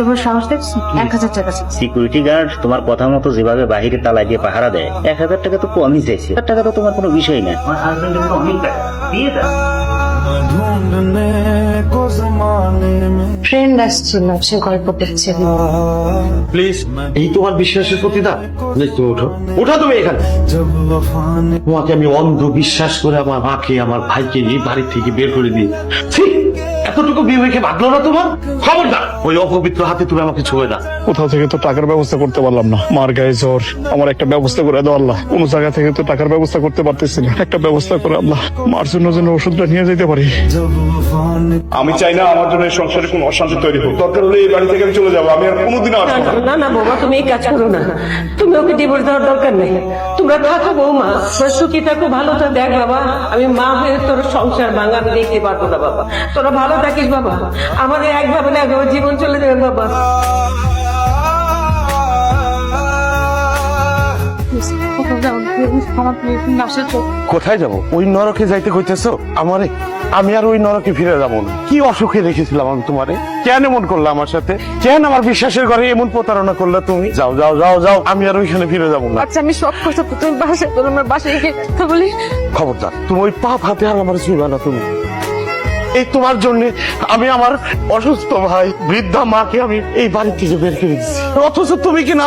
তোমার সাহস দেখছো এক হাজার টাকা চাইছি। সিকিউরিটি গার্ড তোমার কথা মতো যেভাবে বাহিরে তালা দিয়ে পাহারা দেয় এক হাজার টাকা তো কমই চাইছে এক টাকা তো তোমার কোনো বিষয় না আমার হাজবেন্ডের তো অনেক টাকা দিয়ে দাও ढूंढने को जमाने में ফ্রেন্ড আসছিল সে গল্প করছিল প্লিজ এই তোমার বিশ্বাসের প্রতিদান প্লিজ তুমি উঠো উঠো তুমি এখানে जब वफा ने তোমাকে আমি অন্ধ বিশ্বাস করে আমার মাকে আমার ভাইকে নিয়ে বাড়ি থেকে বের করে দিই ছি, এতটুকু বিবেকে বাঁধলো না তোমার? খবর ওই অপবিত্র হাতে তুমি আমাকে ছুঁয়ে না কোথাও থেকে তো টাকার ব্যবস্থা করতে পারলাম না। মার গায়ে জ্বর আমার একটা ব্যবস্থা করে দাও আল্লাহ। কোনো জায়গা থেকে তো টাকার ব্যবস্থা করতে পারতেছি না। একটা ব্যবস্থা করে আল্লাহ। মার জন্য যেন ওষুধটা নিয়ে যেতে পারি। আমি চাই না আমার জন্য এই সংসারে কোনো অশান্তি তৈরি হোক। দরকার হলে এই বাড়ি থেকে আমি চলে যাব। আমি আর কোনোদিন আসব না। না বাবা তুমি এই কাজ করো না। তুমি ওকে ডিভোর্স দেওয়ার দরকার নেই। তোমরা থাকো বৌমা। সুখী থাকো ভালো তো দেখ বাবা আমি মা হয়ে তোর সংসার ভাঙা দেখতে পারব না বাবা। তোরা ভালো থাকিস বাবা। আমাদের একভাবে না একভাবে জীবন চলে যাবে বাবা। কোথায় যাব? ওই নরকে যাইতে কইতেছো? আমারে? আমি আর ওই নরকে ফিরে যাব না। কি অসুখে রেখেছিলাম আমি তোমারে? কেন এমন করল আমার সাথে? কেন আমার বিশ্বাসের ঘরে এমন প্রতারণা করলে তুমি? যাও যাও যাও যাও। আমি আর ওইখানে ফিরে যাব না। আচ্ছা আমি সব কথা তুমি বাসায় তোর আমার বাসায় গিয়ে কথা বলি। খবরদার তুমি ওই পাপ হাতে আর আমার ছুঁইবা না তুমি। এই তোমার জন্য আমি আমার অসুস্থ ভাই বৃদ্ধা মাকে আমি এই বাড়ি থেকে বের করে দিচ্ছি অথচ তুমি কিনা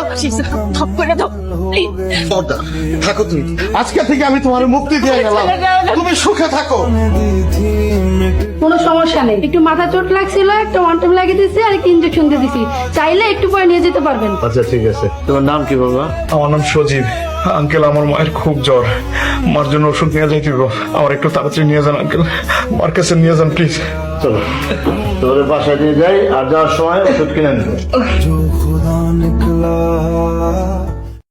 থাকো তুমি। আজকে থেকে আমি তোমার মুক্তি দিয়ে গেলাম। তুমি সুখে থাকো। নেই। একটু মাথা চোট লাগছিল একটা ওয়ান্টাম লাগিয়ে দিয়েছি আর একটা ইঞ্জেকশন দিয়ে দিছি। চাইলে একটু পরে নিয়ে যেতে পারবেন। আচ্ছা ঠিক আছে। তোমার নাম কি বাবা? আমার নাম সজীব। আঙ্কেল আমার মায়ের খুব জ্বর। মার জন্য ওষুধ নিয়ে যাই দিব আমার একটু তাড়াতাড়ি নিয়ে যান আঙ্কেল মার কাছে নিয়ে যান প্লিজ চলো। তোমাদের বাসায় নিয়ে যাই আর যাওয়ার সময় ওষুধ কিনে নেব।